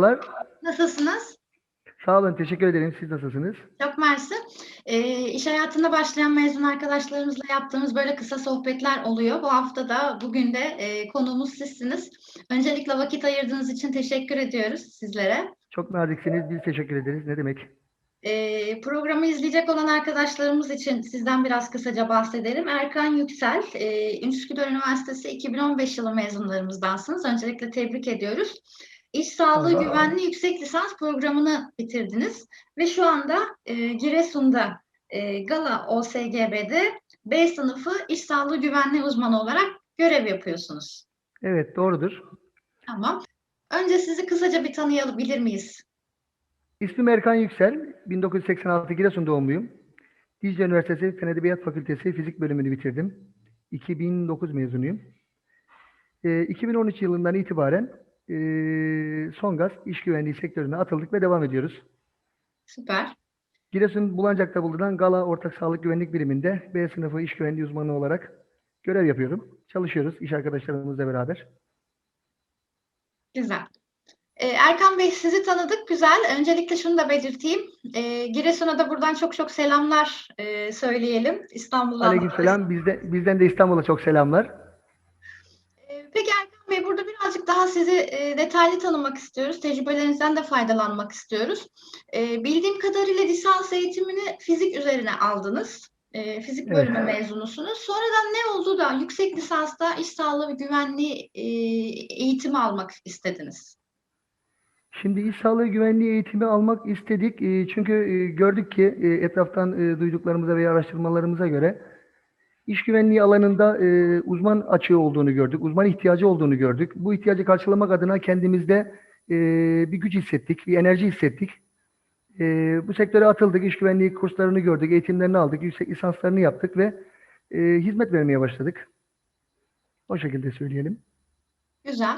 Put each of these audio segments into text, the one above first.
Merhabalar. Nasılsınız? Sağ olun. Teşekkür ederim. Siz nasılsınız? Çok mersi. Ee, iş hayatına başlayan mezun arkadaşlarımızla yaptığımız böyle kısa sohbetler oluyor. Bu hafta da bugün de e, konuğumuz sizsiniz. Öncelikle vakit ayırdığınız için teşekkür ediyoruz sizlere. Çok naziksiniz. Biz teşekkür ederiz. Ne demek? Ee, programı izleyecek olan arkadaşlarımız için sizden biraz kısaca bahsedelim. Erkan Yüksel, e, Üsküdar Üniversitesi 2015 yılı mezunlarımızdansınız. Öncelikle tebrik ediyoruz. İş Sağlığı Allah. Güvenliği Yüksek Lisans programını bitirdiniz ve şu anda e, Giresun'da e, Gala OSGB'de B sınıfı İş Sağlığı Güvenliği uzmanı olarak görev yapıyorsunuz. Evet, doğrudur. Tamam. Önce sizi kısaca bir tanıyabilir miyiz? İsmim Erkan Yüksel. 1986 Giresun doğumluyum. Dicle Üniversitesi Fen Edebiyat Fakültesi Fizik bölümünü bitirdim. 2009 mezunuyum. Ee, 2013 yılından itibaren ee, Songaz iş güvenliği sektörüne atıldık ve devam ediyoruz. Süper. Giresun Bulancak'ta bulunan Gala Ortak Sağlık Güvenlik Biriminde B sınıfı iş güvenliği uzmanı olarak görev yapıyorum. Çalışıyoruz iş arkadaşlarımızla beraber. Güzel. Ee, Erkan Bey sizi tanıdık. Güzel. Öncelikle şunu da belirteyim. Ee, Giresun'a da buradan çok çok selamlar e, söyleyelim. İstanbul'dan. Aleykümselam. Bizde, bizden de İstanbul'a çok selamlar. Peki Erkan Bey burada birazcık daha sizi e, detaylı tanımak istiyoruz. Tecrübelerinizden de faydalanmak istiyoruz. Ee, bildiğim kadarıyla lisans eğitimini fizik üzerine aldınız. Ee, fizik Evet. bölümü mezunusunuz. Sonradan ne oldu da yüksek lisansta iş sağlığı ve güvenliği e, eğitimi almak istediniz? Şimdi iş sağlığı güvenliği eğitimi almak istedik. E, Çünkü e, gördük ki e, etraftan e, duyduklarımıza veya araştırmalarımıza göre iş güvenliği alanında e, uzman açığı olduğunu gördük. Uzman ihtiyacı olduğunu gördük. Bu ihtiyacı karşılamak adına kendimizde e, bir güç hissettik, bir enerji hissettik. E, Bu sektöre atıldık, iş güvenliği kurslarını gördük, eğitimlerini aldık, yüksek lisanslarını yaptık ve e, hizmet vermeye başladık. O şekilde söyleyelim. Güzel.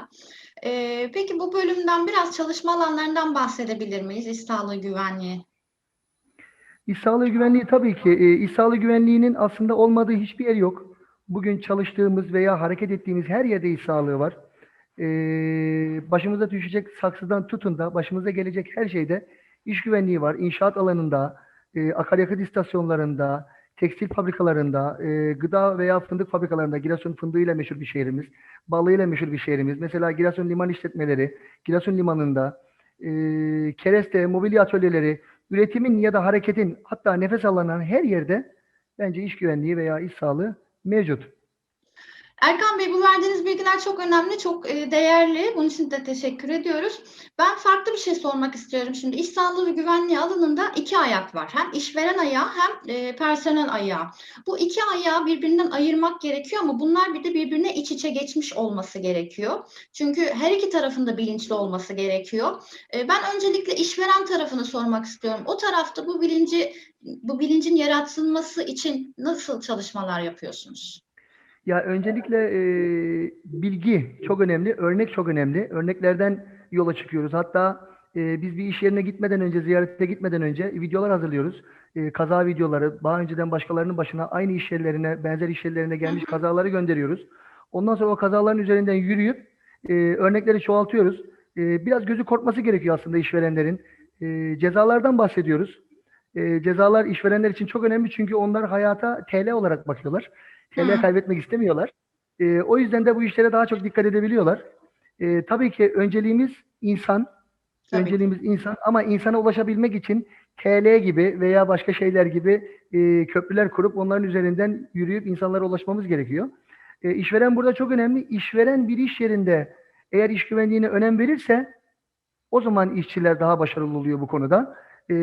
Ee, peki bu bölümden biraz çalışma alanlarından bahsedebilir miyiz? İş sağlığı güvenliği. İş sağlığı güvenliği tabii ki. E, iş sağlığı güvenliğinin aslında olmadığı hiçbir yer yok. Bugün çalıştığımız veya hareket ettiğimiz her yerde iş sağlığı var. E, başımıza düşecek saksıdan tutun da başımıza gelecek her şeyde iş güvenliği var. İnşaat alanında, e, akaryakıt istasyonlarında, tekstil fabrikalarında, e, gıda veya fındık fabrikalarında, Giresun fındığıyla meşhur bir şehrimiz, balığıyla meşhur bir şehrimiz. Mesela Giresun Liman İşletmeleri, Giresun Limanı'nda, e, kereste, mobilya atölyeleri, üretimin ya da hareketin hatta nefes alınan her yerde bence iş güvenliği veya iş sağlığı mevcut. Erkan Bey bu verdiğiniz bilgiler çok önemli, çok e, değerli. Bunun için de teşekkür ediyoruz. Ben farklı bir şey sormak istiyorum şimdi. İş sağlığı ve güvenliği alanında iki ayak var. Hem işveren ayağı hem e, personel ayağı. Bu iki ayağı birbirinden ayırmak gerekiyor ama bunlar bir de birbirine iç içe geçmiş olması gerekiyor. Çünkü her iki tarafında bilinçli olması gerekiyor. E, ben öncelikle işveren tarafını sormak istiyorum. O tarafta bu bilinci bu bilincin yaratılması için nasıl çalışmalar yapıyorsunuz? Ya öncelikle e, bilgi çok önemli, örnek çok önemli. Örneklerden yola çıkıyoruz. Hatta e, biz bir iş yerine gitmeden önce, ziyarete gitmeden önce videolar hazırlıyoruz. E, kaza videoları, daha önceden başkalarının başına aynı iş yerlerine, benzer iş yerlerine gelmiş kazaları gönderiyoruz. Ondan sonra o kazaların üzerinden yürüyüp e, örnekleri çoğaltıyoruz. E, biraz gözü korkması gerekiyor aslında işverenlerin. E, cezalardan bahsediyoruz. E, cezalar işverenler için çok önemli çünkü onlar hayata TL olarak bakıyorlar. Hı. kaybetmek istemiyorlar. E, o yüzden de bu işlere daha çok dikkat edebiliyorlar. E, tabii ki önceliğimiz insan. Tabii. Önceliğimiz insan ama insana ulaşabilmek için TL gibi veya başka şeyler gibi e, köprüler kurup onların üzerinden yürüyüp insanlara ulaşmamız gerekiyor. E, işveren burada çok önemli. İşveren bir iş yerinde eğer iş güvenliğine önem verirse o zaman işçiler daha başarılı oluyor bu konuda. E,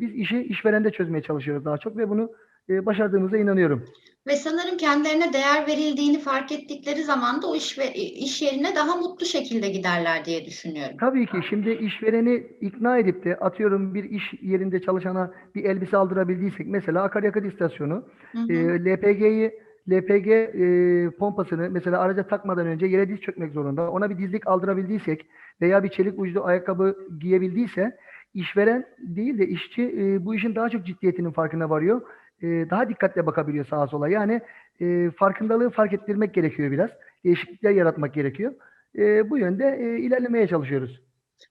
biz işi işverende çözmeye çalışıyoruz daha çok ve bunu e, başardığımıza inanıyorum. Ve sanırım kendilerine değer verildiğini fark ettikleri zaman da o iş, ve, iş yerine daha mutlu şekilde giderler diye düşünüyorum. Tabii ki şimdi işvereni ikna edip de atıyorum bir iş yerinde çalışana bir elbise aldırabildiysek mesela akaryakıt istasyonu Hı hı. e, LPG'yi LPG e, pompasını mesela araca takmadan önce yere diz çökmek zorunda. Ona bir dizlik aldırabildiysek veya bir çelik uçlu ayakkabı giyebildiyse işveren değil de işçi e, bu işin daha çok ciddiyetinin farkına varıyor. E, daha dikkatle bakabiliyor sağa sola. Yani e, farkındalığı fark ettirmek gerekiyor biraz. Değişiklikler yaratmak gerekiyor. E, bu yönde e, ilerlemeye çalışıyoruz.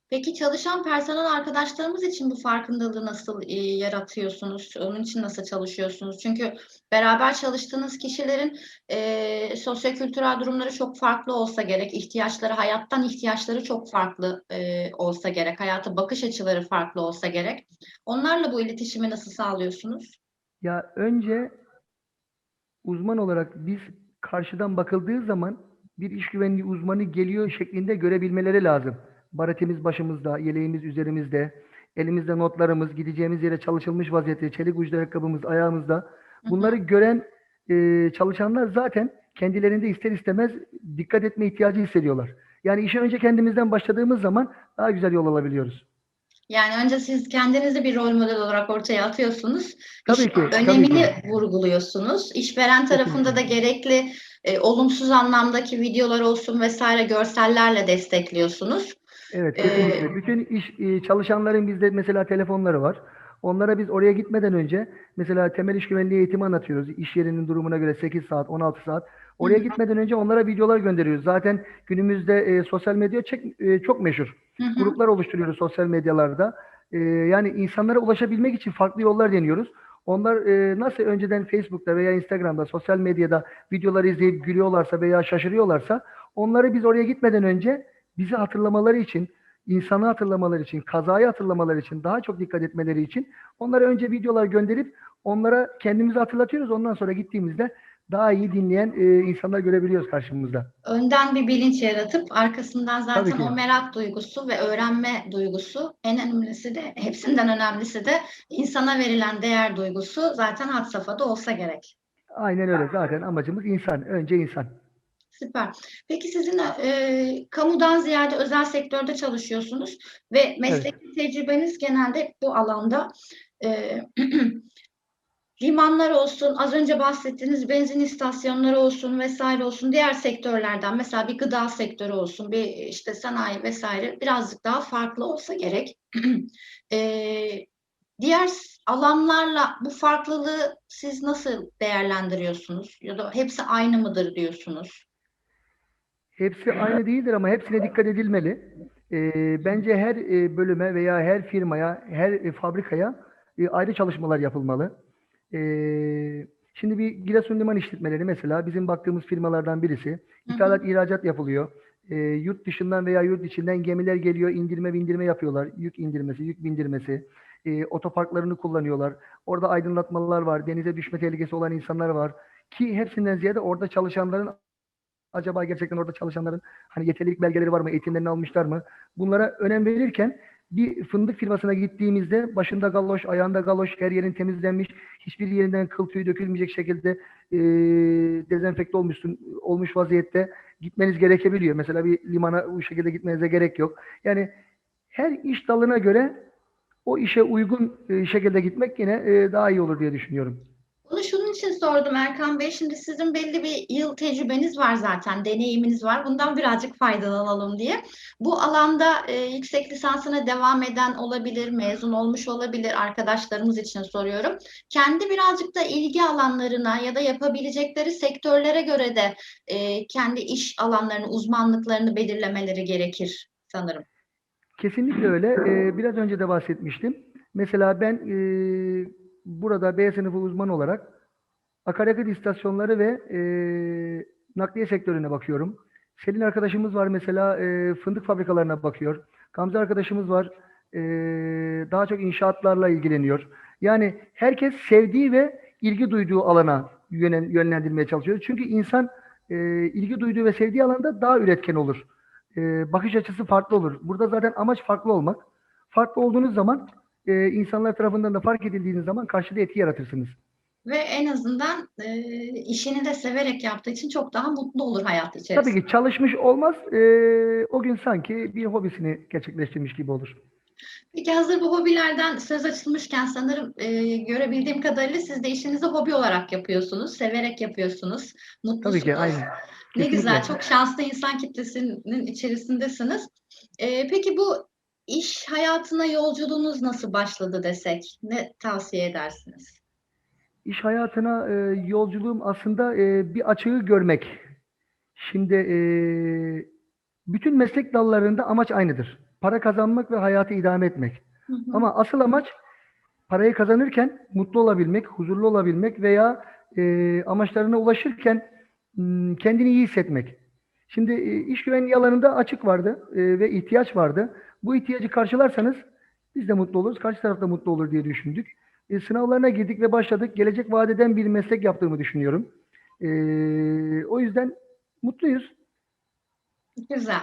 Peki çalışan personel arkadaşlarımız için bu farkındalığı nasıl e, yaratıyorsunuz? Onun için nasıl çalışıyorsunuz? Çünkü beraber çalıştığınız kişilerin e, sosyokültürel durumları çok farklı olsa gerek, ihtiyaçları, hayattan ihtiyaçları çok farklı e, olsa gerek, hayata bakış açıları farklı olsa gerek. Onlarla bu iletişimi nasıl sağlıyorsunuz? Ya önce uzman olarak biz karşıdan bakıldığı zaman bir iş güvenliği uzmanı geliyor şeklinde görebilmeleri lazım. Baretimiz başımızda, yeleğimiz üzerimizde, elimizde notlarımız, gideceğimiz yere çalışılmış vaziyette, çelik uçlu ayakkabımız ayağımızda. Bunları gören e, çalışanlar zaten kendilerinde ister istemez dikkat etme ihtiyacı hissediyorlar. Yani işe önce kendimizden başladığımız zaman daha güzel yol alabiliyoruz. Yani önce siz kendinizi bir rol model olarak ortaya atıyorsunuz. Tabii İş ki, tabii önemini ki. vurguluyorsunuz. İşveren tarafında da gerekli e, olumsuz anlamdaki videolar olsun vesaire görsellerle destekliyorsunuz. Evet, Ee, kesinlikle. Bütün iş e, çalışanların bizde mesela telefonları var. Onlara biz oraya gitmeden önce mesela temel iş güvenliği eğitimi anlatıyoruz. İş yerinin durumuna göre 8 saat, 16 saat. Oraya gitmeden önce onlara videolar gönderiyoruz. Zaten günümüzde e, sosyal medya çek- e, çok meşhur. Hı hı. Gruplar oluşturuyoruz sosyal medyalarda. E, yani insanlara ulaşabilmek için farklı yollar deniyoruz. Onlar e, nasıl önceden Facebook'ta veya Instagram'da, sosyal medyada videoları izleyip gülüyorlarsa veya şaşırıyorlarsa onları biz oraya gitmeden önce bizi hatırlamaları için, insanı hatırlamaları için, kazayı hatırlamaları için, daha çok dikkat etmeleri için onlara önce videolar gönderip onlara kendimizi hatırlatıyoruz. Ondan sonra gittiğimizde daha iyi dinleyen e, insanlar görebiliyoruz karşımızda. Önden bir bilinç yaratıp arkasından zaten o merak duygusu ve öğrenme duygusu en önemlisi de hepsinden önemlisi de insana verilen değer duygusu zaten had safhada olsa gerek. Aynen öyle. Zaten amacımız insan. Önce insan. Süper. Peki sizin e, kamudan ziyade özel sektörde çalışıyorsunuz ve mesleki tecrübeniz genelde bu alanda e, limanlar olsun, az önce bahsettiğiniz benzin istasyonları olsun vesaire olsun, diğer sektörlerden mesela bir gıda sektörü olsun, bir işte sanayi vesaire birazcık daha farklı olsa gerek. E, diğer alanlarla bu farklılığı siz nasıl değerlendiriyorsunuz? Ya da hepsi aynı mıdır diyorsunuz? Hepsi aynı değildir ama hepsine dikkat edilmeli. Ee, bence her e, bölüme veya her firmaya, her e, fabrikaya e, ayrı çalışmalar yapılmalı. Ee, şimdi bir Giresun Liman işletmeleri mesela bizim baktığımız firmalardan birisi. Hı hı. İthalat, ihracat yapılıyor. Ee, yurt dışından veya yurt içinden gemiler geliyor, indirme bindirme yapıyorlar. Yük indirmesi, yük bindirmesi. Ee, otoparklarını kullanıyorlar. Orada aydınlatmalar var, denize düşme tehlikesi olan insanlar var. Ki hepsinden ziyade orada çalışanların acaba gerçekten orada çalışanların hani yeterlilik belgeleri var mı, eğitimlerini almışlar mı? Bunlara önem verirken bir fındık firmasına gittiğimizde başında galoş, ayağında galoş, her yerin temizlenmiş, hiçbir yerinden kıl tüyü dökülmeyecek şekilde e, dezenfekte olmuşsun, olmuş vaziyette gitmeniz gerekebiliyor. Mesela bir limana bu şekilde gitmenize gerek yok. Yani her iş dalına göre o işe uygun şekilde gitmek yine daha iyi olur diye düşünüyorum. İçin sordum Erkan Bey. Şimdi sizin belli bir yıl tecrübeniz var zaten, deneyiminiz var. Bundan birazcık faydalanalım diye. Bu alanda e, yüksek lisansına devam eden olabilir, mezun olmuş olabilir arkadaşlarımız için soruyorum. Kendi birazcık da ilgi alanlarına ya da yapabilecekleri sektörlere göre de e, kendi iş alanlarını, uzmanlıklarını belirlemeleri gerekir sanırım. Kesinlikle öyle. Ee, biraz önce de bahsetmiştim. Mesela ben e, burada B sınıfı uzman olarak akaryakıt istasyonları ve e, nakliye sektörüne bakıyorum. Selin arkadaşımız var mesela e, fındık fabrikalarına bakıyor. Gamze arkadaşımız var e, daha çok inşaatlarla ilgileniyor. Yani herkes sevdiği ve ilgi duyduğu alana yönlendirmeye çalışıyor. Çünkü insan e, ilgi duyduğu ve sevdiği alanda daha üretken olur. E, bakış açısı farklı olur. Burada zaten amaç farklı olmak. Farklı olduğunuz zaman e, insanlar tarafından da fark edildiğiniz zaman karşıda etki yaratırsınız. Ve en azından e, işini de severek yaptığı için çok daha mutlu olur hayat içerisinde. Tabii ki çalışmış olmaz. e, o gün sanki bir hobisini gerçekleştirmiş gibi olur. Peki hazır bu hobilerden söz açılmışken sanırım e, görebildiğim kadarıyla siz de işinizi hobi olarak yapıyorsunuz, severek yapıyorsunuz, mutlusunuz. Tabii ki aynen. Ne Kesinlikle. güzel, çok şanslı insan kitlesinin içerisindesiniz. E, peki bu iş hayatına yolculuğunuz nasıl başladı desek, ne tavsiye edersiniz? İş hayatına e, yolculuğum aslında e, bir açığı görmek. Şimdi e, bütün meslek dallarında amaç aynıdır. para kazanmak ve hayatı idame etmek. Hı hı. Ama asıl amaç parayı kazanırken mutlu olabilmek, huzurlu olabilmek veya e, amaçlarına ulaşırken kendini iyi hissetmek. Şimdi e, iş güvenliği alanında açık vardı e, ve ihtiyaç vardı. Bu ihtiyacı karşılarsanız biz de mutlu oluruz, karşı taraf da mutlu olur diye düşündük. E, sınavlarına girdik ve başladık. Gelecek vadeden bir meslek yaptığımı düşünüyorum. E, o yüzden mutluyuz. Güzel.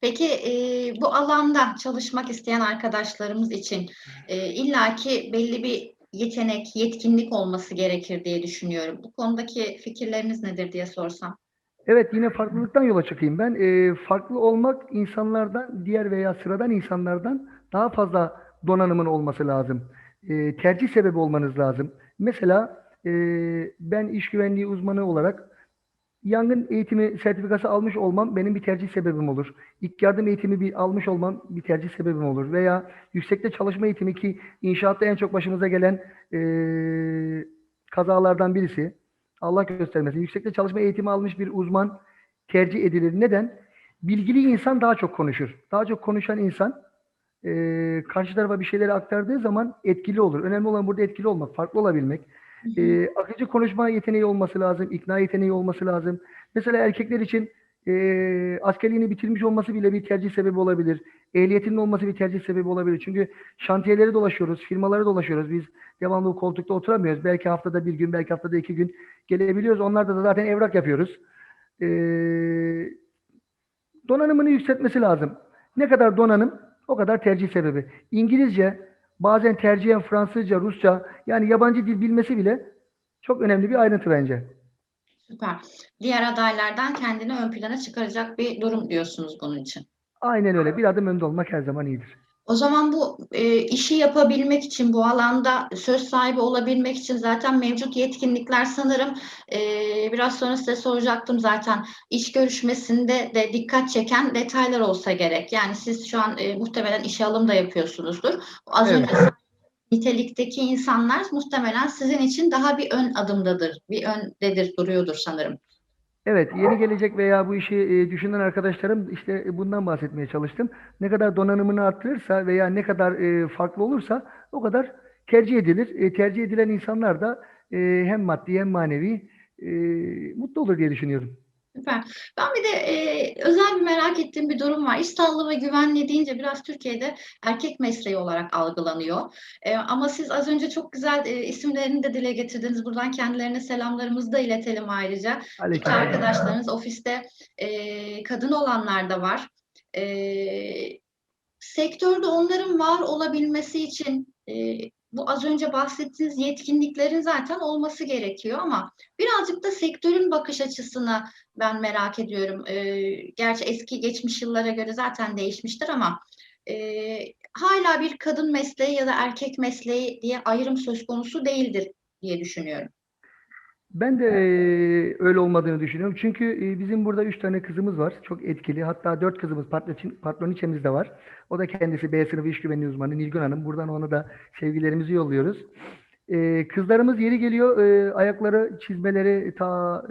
Peki e, bu alanda çalışmak isteyen arkadaşlarımız için e, illaki belli bir yetenek, yetkinlik olması gerekir diye düşünüyorum. Bu konudaki fikirleriniz nedir diye sorsam. Evet yine farklılıktan yola çıkayım ben. Ee, farklı olmak insanlardan, diğer veya sıradan insanlardan daha fazla donanımın olması lazım. Ee, tercih sebebi olmanız lazım. Mesela e, ben iş güvenliği uzmanı olarak yangın eğitimi sertifikası almış olmam benim bir tercih sebebim olur. İlk yardım eğitimi bir almış olmam bir tercih sebebim olur. Veya yüksekte çalışma eğitimi ki inşaatta en çok başımıza gelen e, kazalardan birisi. Allah göstermesin. Yüksekte çalışma eğitimi almış bir uzman tercih edilir. Neden? Bilgili insan daha çok konuşur. Daha çok konuşan insan e, karşı tarafa bir şeyleri aktardığı zaman etkili olur. Önemli olan burada etkili olmak, farklı olabilmek. E, akıcı konuşma yeteneği olması lazım, ikna yeteneği olması lazım. Mesela erkekler için e, askerliğini bitirmiş olması bile bir tercih sebebi olabilir. Ehliyetinin olması bir tercih sebebi olabilir. Çünkü şantiyeleri dolaşıyoruz, firmaları dolaşıyoruz. Biz devamlı koltukta oturamıyoruz. Belki haftada bir gün, belki haftada iki gün gelebiliyoruz. Onlarda da zaten evrak yapıyoruz. E, donanımını yükseltmesi lazım. Ne kadar donanım, o kadar tercih sebebi. İngilizce, bazen tercihen Fransızca, Rusça, yani yabancı dil bilmesi bile çok önemli bir ayrıntı bence. Süper. Diğer adaylardan kendini ön plana çıkaracak bir durum diyorsunuz bunun için. Aynen öyle. Bir adım önde olmak her zaman iyidir. O zaman bu e, işi yapabilmek için, bu alanda söz sahibi olabilmek için zaten mevcut yetkinlikler sanırım e, biraz sonra size soracaktım zaten iş görüşmesinde de dikkat çeken detaylar olsa gerek. Yani siz şu an e, muhtemelen işe alım da yapıyorsunuzdur. Az Evet. önce nitelikteki insanlar muhtemelen sizin için daha bir ön adımdadır, bir öndedir duruyordur sanırım. Evet, yeni gelecek veya bu işi e, düşünen arkadaşlarım işte e, bundan bahsetmeye çalıştım. Ne kadar donanımını arttırırsa veya ne kadar e, farklı olursa o kadar tercih edilir. Tercih edilen insanlar da hem maddi hem manevi mutlu olur diye düşünüyorum. Süper. Ben bir de e, özel bir merak ettiğim bir durum var. İş sağlığı ve güvenliği deyince biraz Türkiye'de erkek mesleği olarak algılanıyor. E, ama siz az önce çok güzel e, isimlerini de dile getirdiniz. Buradan kendilerine selamlarımızı da iletelim ayrıca. Aleyküm. arkadaşlarınız ofiste e, kadın olanlar da var. E, sektörde onların var olabilmesi için e, az önce bahsettiğiniz yetkinliklerin zaten olması gerekiyor ama birazcık da sektörün bakış açısını ben merak ediyorum. E, gerçi eski geçmiş yıllara göre zaten değişmiştir ama e, hala bir kadın mesleği ya da erkek mesleği diye ayrım söz konusu değildir diye düşünüyorum. Ben de öyle olmadığını düşünüyorum. Çünkü bizim burada üç tane kızımız var. Çok etkili. Hatta dört kızımız patron, patroniçemizde var. O da kendisi B sınıfı iş güvenliği uzmanı Nilgün Hanım. Buradan ona da sevgilerimizi yolluyoruz. Kızlarımız yeri geliyor ayakları, çizmeleri ta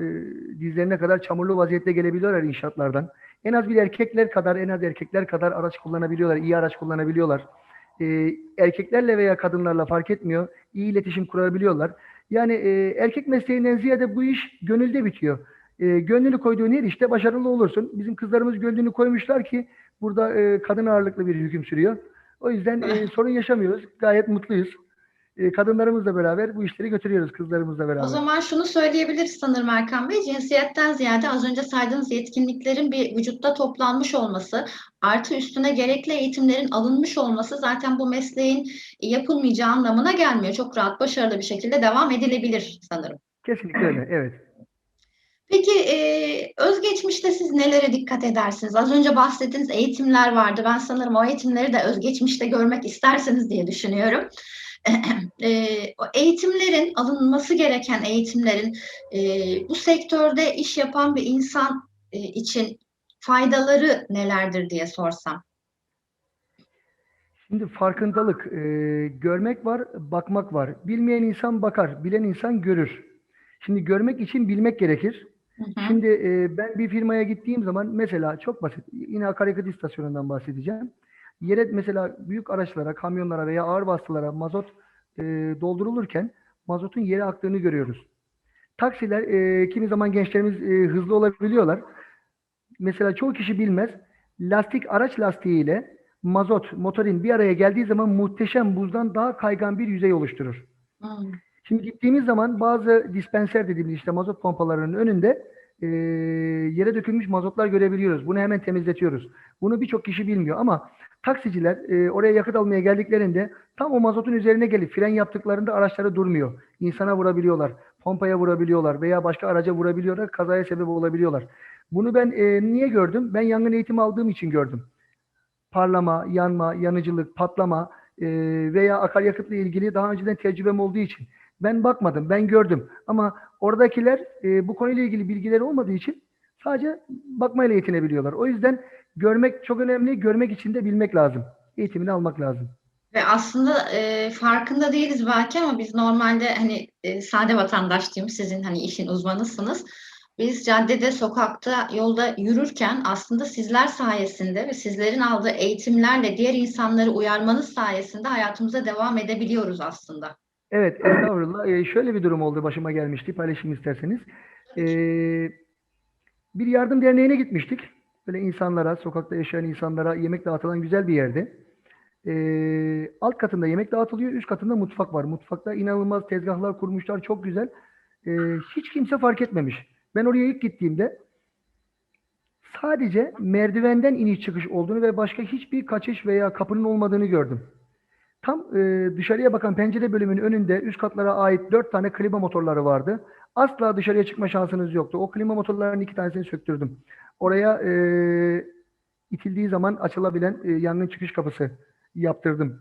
dizlerine kadar çamurlu vaziyette gelebiliyorlar inşaatlardan. En az bir erkekler kadar, en az erkekler kadar araç kullanabiliyorlar, iyi araç kullanabiliyorlar. Erkeklerle veya kadınlarla fark etmiyor. İyi iletişim kurabiliyorlar. Yani e, erkek mesleğinden ziyade bu iş gönülde bitiyor. E, gönlünü koyduğun her işte başarılı olursun. Bizim kızlarımız gönlünü koymuşlar ki burada e, kadın ağırlıklı bir hüküm sürüyor. O yüzden e, sorun yaşamıyoruz. Gayet mutluyuz. E, kadınlarımızla beraber bu işleri götürüyoruz kızlarımızla beraber. O zaman şunu söyleyebiliriz sanırım Erkan Bey, cinsiyetten ziyade az önce saydığınız yetkinliklerin bir vücutta toplanmış olması, artı üstüne gerekli eğitimlerin alınmış olması zaten bu mesleğin yapılmayacağı anlamına gelmiyor. Çok rahat, başarılı bir şekilde devam edilebilir sanırım. Kesinlikle öyle. Evet. Peki e, özgeçmişte siz nelere dikkat edersiniz? Az önce bahsettiğiniz eğitimler vardı. Ben sanırım o eğitimleri de özgeçmişte görmek isterseniz diye düşünüyorum. E, o eğitimlerin alınması gereken eğitimlerin e, bu sektörde iş yapan bir insan e, için faydaları nelerdir diye sorsam. Şimdi farkındalık, e, görmek var, bakmak var. Bilmeyen insan bakar, bilen insan görür. Şimdi görmek için bilmek gerekir. Hı hı. Şimdi e, ben bir firmaya gittiğim zaman mesela çok basit, yine akaryakıt istasyonundan bahsedeceğim. Yere mesela büyük araçlara, kamyonlara veya ağır vasıtalara mazot e, doldurulurken mazotun yere aktığını görüyoruz. Taksiler, e, kimi zaman gençlerimiz e, hızlı olabiliyorlar. Mesela çoğu kişi bilmez. Lastik araç lastiği ile mazot, motorin bir araya geldiği zaman muhteşem buzdan daha kaygan bir yüzey oluşturur. Hmm. Şimdi gittiğimiz zaman bazı dispenser dediğimiz işte mazot pompalarının önünde e, yere dökülmüş mazotlar görebiliyoruz. Bunu hemen temizletiyoruz. Bunu birçok kişi bilmiyor ama taksiciler e, oraya yakıt almaya geldiklerinde tam o mazotun üzerine gelip fren yaptıklarında araçları durmuyor. İnsana vurabiliyorlar, pompaya vurabiliyorlar veya başka araca vurabiliyorlar, kazaya sebep olabiliyorlar. Bunu ben e, niye gördüm? Ben yangın eğitimi aldığım için gördüm. Parlama, yanma, yanıcılık, patlama e, veya akaryakıtla ilgili daha önceden tecrübem olduğu için. Ben bakmadım, ben gördüm. Ama oradakiler e, bu konuyla ilgili bilgileri olmadığı için sadece bakmayla yetinebiliyorlar. O yüzden görmek çok önemli, görmek için de bilmek lazım. Eğitimini almak lazım. Ve aslında e, farkında değiliz belki ama biz normalde hani e, sade vatandaş diyeyim sizin hani işin uzmanısınız. Biz caddede, sokakta, yolda yürürken aslında sizler sayesinde ve sizlerin aldığı eğitimlerle diğer insanları uyarmanız sayesinde hayatımıza devam edebiliyoruz aslında. Evet, estağfurullah. Ee, şöyle bir durum oldu, başıma gelmişti. Paylaşayım isterseniz. Ee, bir yardım derneğine gitmiştik. Böyle insanlara, sokakta yaşayan insanlara yemek dağıtılan güzel bir yerde. Ee, alt katında yemek dağıtılıyor, üst katında mutfak var. Mutfakta inanılmaz tezgahlar kurmuşlar, çok güzel. Ee, hiç kimse fark etmemiş. Ben oraya ilk gittiğimde sadece merdivenden iniş çıkış olduğunu ve başka hiçbir kaçış veya kapının olmadığını gördüm. Tam e, dışarıya bakan pencere bölümünün önünde üst katlara ait dört tane klima motorları vardı. Asla dışarıya çıkma şansınız yoktu. O klima motorlarının iki tanesini söktürdüm. Oraya e, itildiği zaman açılabilen e, yangın çıkış kapısı yaptırdım.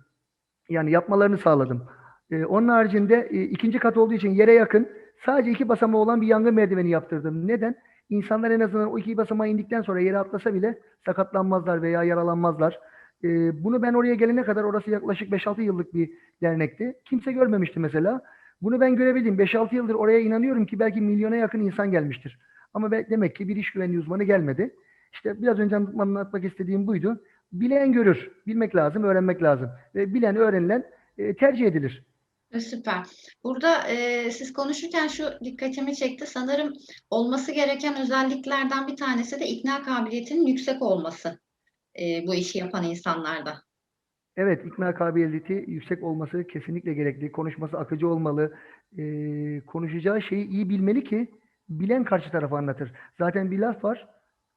Yani yapmalarını sağladım. E, onun haricinde e, ikinci kat olduğu için yere yakın sadece iki basamağı olan bir yangın merdiveni yaptırdım. Neden? İnsanlar en azından o iki basamağı indikten sonra yere atlasa bile sakatlanmazlar veya yaralanmazlar. Ee, bunu ben oraya gelene kadar orası yaklaşık 5-6 yıllık bir dernekti. Kimse görmemişti mesela. Bunu ben görebildim. 5-6 yıldır oraya inanıyorum ki belki milyona yakın insan gelmiştir. Ama demek ki bir iş güvenliği uzmanı gelmedi. İşte biraz önce anlatmak istediğim buydu. Bilen görür. Bilmek lazım, öğrenmek lazım. Ve bilen, öğrenilen e, tercih edilir. E, Süper. Burada e, siz konuşurken şu dikkatimi çekti. Sanırım olması gereken özelliklerden bir tanesi de ikna kabiliyetinin yüksek olması e, bu işi yapan insanlarda. Evet, ikna kabiliyeti yüksek olması kesinlikle gerekli. Konuşması akıcı olmalı. Ee, konuşacağı şeyi iyi bilmeli ki bilen karşı tarafa anlatır. Zaten bir laf var.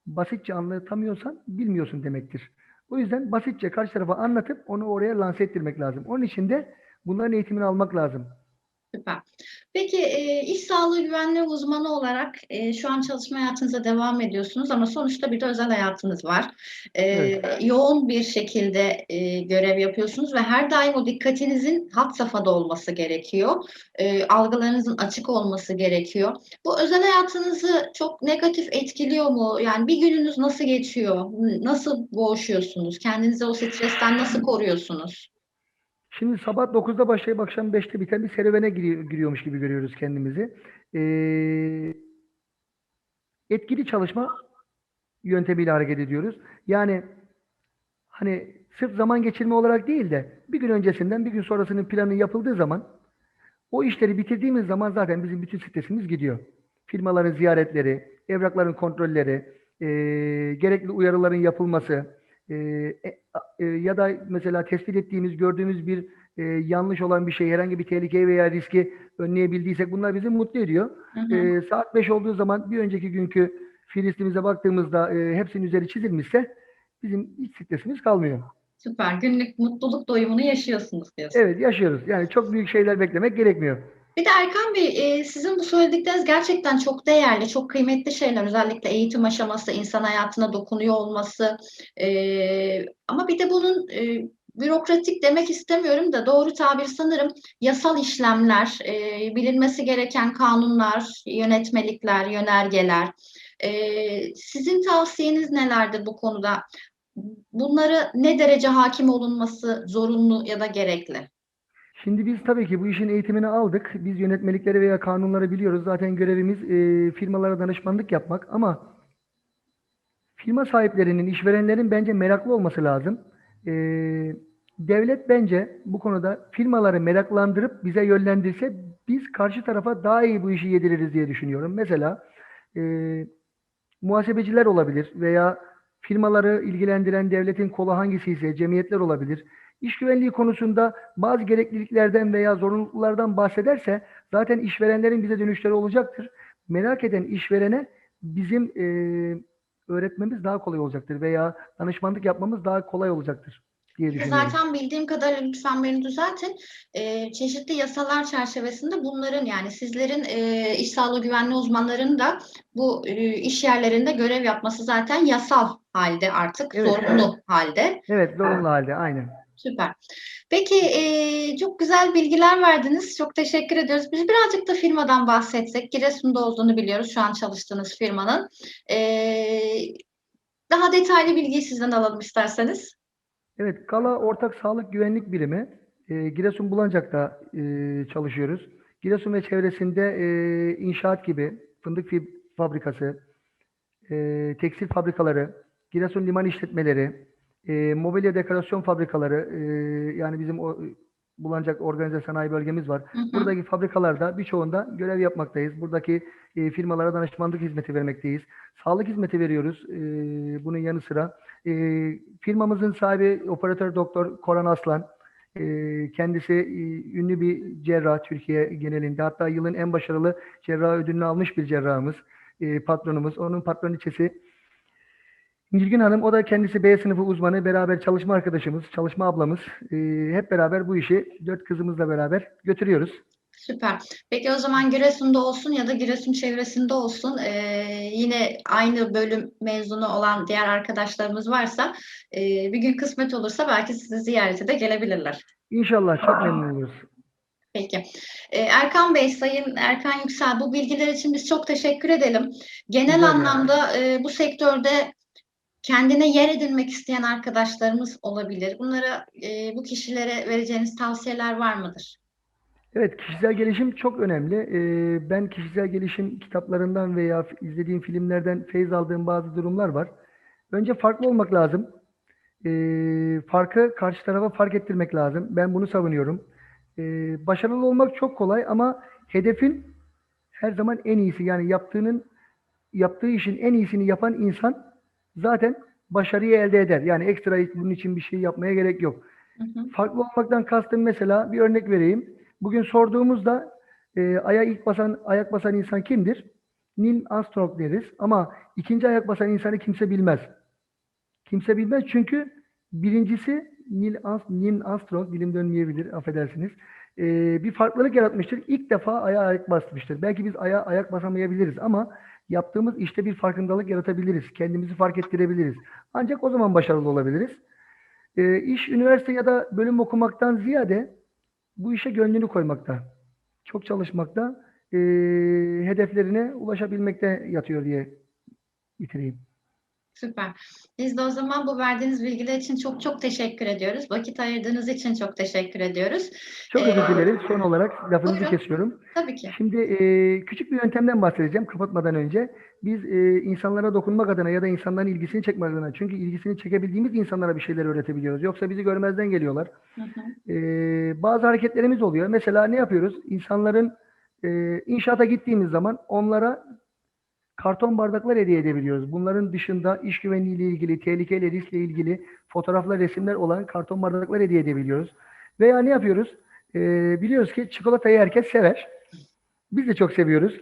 Basitçe anlatamıyorsan bilmiyorsun demektir. O yüzden basitçe karşı tarafa anlatıp onu oraya lanse ettirmek lazım. Onun için de bunların eğitimini almak lazım. Süper. Peki e, iş sağlığı güvenliği uzmanı olarak e, şu an çalışma hayatınıza devam ediyorsunuz ama sonuçta bir de özel hayatınız var. E, Evet. Yoğun bir şekilde e, görev yapıyorsunuz ve her daim o dikkatinizin had safhada olması gerekiyor. E, algılarınızın açık olması gerekiyor. Bu özel hayatınızı çok negatif etkiliyor mu? Yani bir gününüz nasıl geçiyor? Nasıl boğuşuyorsunuz? Kendinizi o stresten nasıl koruyorsunuz? Şimdi sabah 9'da başlayıp akşam 5'te biten bir serüvene giriyor, giriyormuş gibi görüyoruz kendimizi. Ee, etkili çalışma yöntemiyle hareket ediyoruz. Yani hani sırf zaman geçirme olarak değil de bir gün öncesinden bir gün sonrasının planı yapıldığı zaman o işleri bitirdiğimiz zaman zaten bizim bütün stresimiz gidiyor. Firmaların ziyaretleri, evrakların kontrolleri, eee, gerekli uyarıların yapılması, e- a- e, ya da mesela tespit ettiğimiz, gördüğümüz bir e, yanlış olan bir şey, herhangi bir tehlikeyi veya riski önleyebildiysek bunlar bizi mutlu ediyor. Hı hı. E, saat 5 olduğu zaman bir önceki günkü filistimize baktığımızda e, hepsinin üzeri çizilmişse bizim hiç stresimiz kalmıyor. Süper. Günlük mutluluk doyumunu yaşıyorsunuz diyorsunuz. Evet yaşıyoruz. Yani çok büyük şeyler beklemek gerekmiyor. Bir de Erkan Bey, e, sizin bu söyledikleriniz gerçekten çok değerli, çok kıymetli şeyler. Özellikle eğitim aşaması, insan hayatına dokunuyor olması. E, ama bir de bunun e, bürokratik demek istemiyorum da doğru tabir sanırım yasal işlemler, bilinmesi gereken kanunlar, yönetmelikler, yönergeler. Sizin tavsiyeniz nelerdir bu konuda? Bunları ne derece hakim olunması zorunlu ya da gerekli? Şimdi biz tabii ki bu işin eğitimini aldık. Biz yönetmelikleri veya kanunları biliyoruz. Zaten görevimiz e, firmalara danışmanlık yapmak ama firma sahiplerinin, işverenlerin bence meraklı olması lazım. E, devlet bence bu konuda firmaları meraklandırıp bize yönlendirse biz karşı tarafa daha iyi bu işi yediririz diye düşünüyorum. Mesela e, muhasebeciler olabilir veya firmaları ilgilendiren devletin kolu hangisi ise cemiyetler olabilir. İş güvenliği konusunda bazı gerekliliklerden veya zorunluluklardan bahsederse zaten işverenlerin bize dönüşleri olacaktır. Merak eden işverene bizim e, öğretmemiz daha kolay olacaktır veya danışmanlık yapmamız daha kolay olacaktır diye düşünüyorum. Zaten bildiğim kadarıyla lütfen beni düzeltin. Ee, çeşitli yasalar çerçevesinde bunların yani sizlerin e, iş sağlığı güvenliği uzmanlarının da bu e, iş yerlerinde görev yapması zaten yasal halde artık Evet, zorunlu halde. Evet, zorunlu halde aynen. Süper. Peki e, çok güzel bilgiler verdiniz. Çok teşekkür ediyoruz. Biz birazcık da firmadan bahsetsek. Giresun'da olduğunu biliyoruz şu an çalıştığınız firmanın. E, daha detaylı bilgiyi sizden alalım isterseniz. Evet, Kala Ortak Sağlık Güvenlik Birimi. E, Giresun Bulancak'ta e, çalışıyoruz. Giresun ve çevresinde e, inşaat gibi, fındık fabrikası, e, tekstil fabrikaları, Giresun liman işletmeleri, e, mobilya dekorasyon fabrikaları, e, yani bizim o Bulancak Organize Sanayi Bölgemiz var. Hı hı. Buradaki fabrikalarda birçoğunda görev yapmaktayız. Buradaki e, firmalara danışmanlık hizmeti vermekteyiz. Sağlık hizmeti veriyoruz e, bunun yanı sıra. E, firmamızın sahibi operatör doktor Koran Aslan. E, kendisi e, ünlü bir cerrah Türkiye genelinde. Hatta yılın en başarılı cerrah ödülünü almış bir cerrahımız. E, patronumuz. Onun patroniçesi Nilgün Hanım, o da kendisi B sınıfı uzmanı, beraber çalışma arkadaşımız, çalışma ablamız. E, hep beraber bu işi dört kızımızla beraber götürüyoruz. Süper. Peki o zaman Giresun'da olsun ya da Giresun çevresinde olsun eee, yine aynı bölüm mezunu olan diğer arkadaşlarımız varsa eee, bir gün kısmet olursa belki sizi ziyarete de gelebilirler. İnşallah çok memnun oluruz. Peki. Ee, Erkan Bey, Sayın Erkan Yüksel bu bilgiler için biz çok teşekkür edelim. Genel ederim. anlamda e, bu sektörde kendine yer edinmek isteyen arkadaşlarımız olabilir. Bunlara, e, bu kişilere vereceğiniz tavsiyeler var mıdır? Evet, kişisel gelişim çok önemli. Ee, ben kişisel gelişim kitaplarından veya izlediğim filmlerden feyz aldığım bazı durumlar var. Önce farklı olmak lazım. Ee, farkı karşı tarafa fark ettirmek lazım. Ben bunu savunuyorum. Ee, başarılı olmak çok kolay ama hedefin her zaman en iyisi. Yani yaptığının yaptığı işin en iyisini yapan insan zaten başarıyı elde eder. Yani ekstra bunun için bir şey yapmaya gerek yok. Hı hı. Farklı olmaktan kastım mesela bir örnek vereyim. Bugün sorduğumuzda e, aya ilk basan ayak basan insan kimdir? Neil Armstrong deriz ama ikinci ayak basan insanı kimse bilmez. Kimse bilmez çünkü birincisi Neil, Arms- Neil Armstrong dilim dönmeyebilir affedersiniz. e, bir farklılık yaratmıştır. İlk defa aya ayak basmıştır. Belki biz aya ayak basamayabiliriz ama yaptığımız işte bir farkındalık yaratabiliriz. Kendimizi fark ettirebiliriz. Ancak o zaman başarılı olabiliriz. E, iş üniversite ya da bölüm okumaktan ziyade bu işe gönlünü koymakta, çok çalışmakta, e, hedeflerine ulaşabilmekte yatıyor diye bitireyim. Süper. Biz de o zaman bu verdiğiniz bilgiler için çok çok teşekkür ediyoruz. Vakit ayırdığınız için çok teşekkür ediyoruz. Çok Ee, özür dilerim. Son olarak lafınızı buyurun. kesiyorum. Tabii ki. Şimdi e, küçük bir yöntemden bahsedeceğim kapatmadan önce. Biz e, insanlara dokunmak adına ya da insanların ilgisini çekmek adına çünkü ilgisini çekebildiğimiz insanlara bir şeyler öğretebiliyoruz. Yoksa bizi görmezden geliyorlar. Hı hı. Ee, bazı hareketlerimiz oluyor. Mesela ne yapıyoruz? İnsanların e, inşaata gittiğimiz zaman onlara karton bardaklar hediye edebiliyoruz. Bunların dışında iş güvenliği ile ilgili, tehlikeyle, riskle ilgili fotoğraflar, resimler olan karton bardaklar hediye edebiliyoruz. Veya ne yapıyoruz? Ee, biliyoruz ki çikolatayı herkes sever. Biz de çok seviyoruz.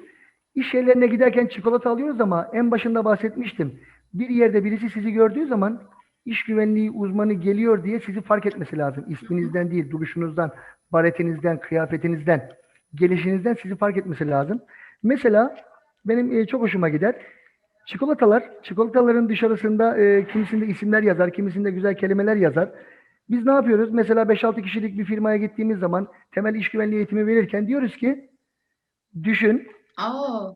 İş yerlerine giderken çikolata alıyoruz ama en başında bahsetmiştim. Bir yerde birisi sizi gördüğü zaman iş güvenliği uzmanı geliyor diye sizi fark etmesi lazım. İsminizden değil, duruşunuzdan, baretinizden, kıyafetinizden, gelişinizden sizi fark etmesi lazım. Mesela benim e, çok hoşuma gider. Çikolatalar, çikolataların dışarısında e, kimisinde isimler yazar, kimisinde güzel kelimeler yazar. Biz ne yapıyoruz? Mesela 5-6 kişilik bir firmaya gittiğimiz zaman temel iş güvenliği eğitimi verirken diyoruz ki düşün. Oo,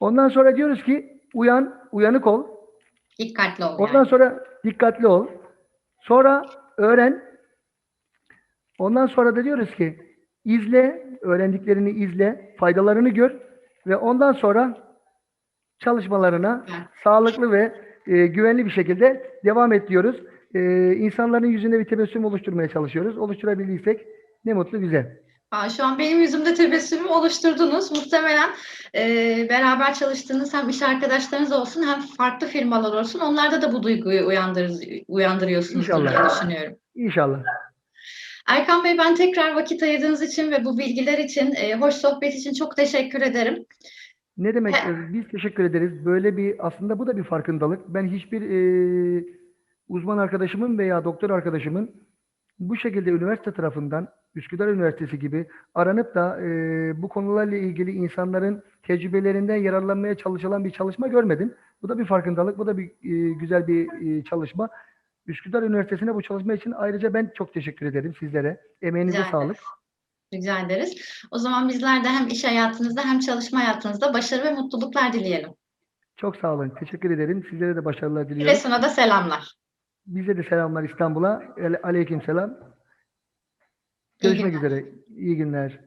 Ondan sonra diyoruz ki uyan, uyanık ol. dikkatli ol Ondan yani. sonra dikkatli ol. Sonra öğren. Ondan sonra da diyoruz ki izle, öğrendiklerini izle, faydalarını gör ve ondan sonra çalışmalarına Evet. sağlıklı ve e, güvenli bir şekilde devam et diyoruz. e, insanların yüzünde bir tebessüm oluşturmaya çalışıyoruz. Oluşturabildiysek ne mutlu bize. Aa, şu an benim yüzümde tebessümü oluşturdunuz. Muhtemelen e, beraber çalıştığınız hem iş arkadaşlarınız olsun hem farklı firmalar olsun. Onlarda da bu duyguyu uyandır, uyandırıyorsunuz diye İnşallah. düşünüyorum. İnşallah. Erkan Bey ben tekrar vakit ayırdığınız için ve bu bilgiler için, e, hoş sohbet için çok teşekkür ederim. Ne demek? He. e, Biz teşekkür ederiz. Böyle bir aslında bu da bir farkındalık. Ben hiçbir e, uzman arkadaşımın veya doktor arkadaşımın bu şekilde üniversite tarafından Üsküdar Üniversitesi gibi aranıp da e, bu konularla ilgili insanların tecrübelerinden yararlanmaya çalışılan bir çalışma görmedim. Bu da bir farkındalık. Bu da bir e, güzel bir e, çalışma. Üsküdar Üniversitesi'ne bu çalışma için ayrıca ben çok teşekkür ederim sizlere. Emeğinize Rica sağlık. Rica ederiz. O zaman bizler de hem iş hayatınızda hem çalışma hayatınızda başarı ve mutluluklar dileyelim. Çok sağ olun. Teşekkür ederim. Sizlere de başarılar diliyorum. Giresun'a da selamlar. Bize de selamlar İstanbul'a. Ale- Aleyküm selam. İyi Görüşmek günler. üzere. İyi günler.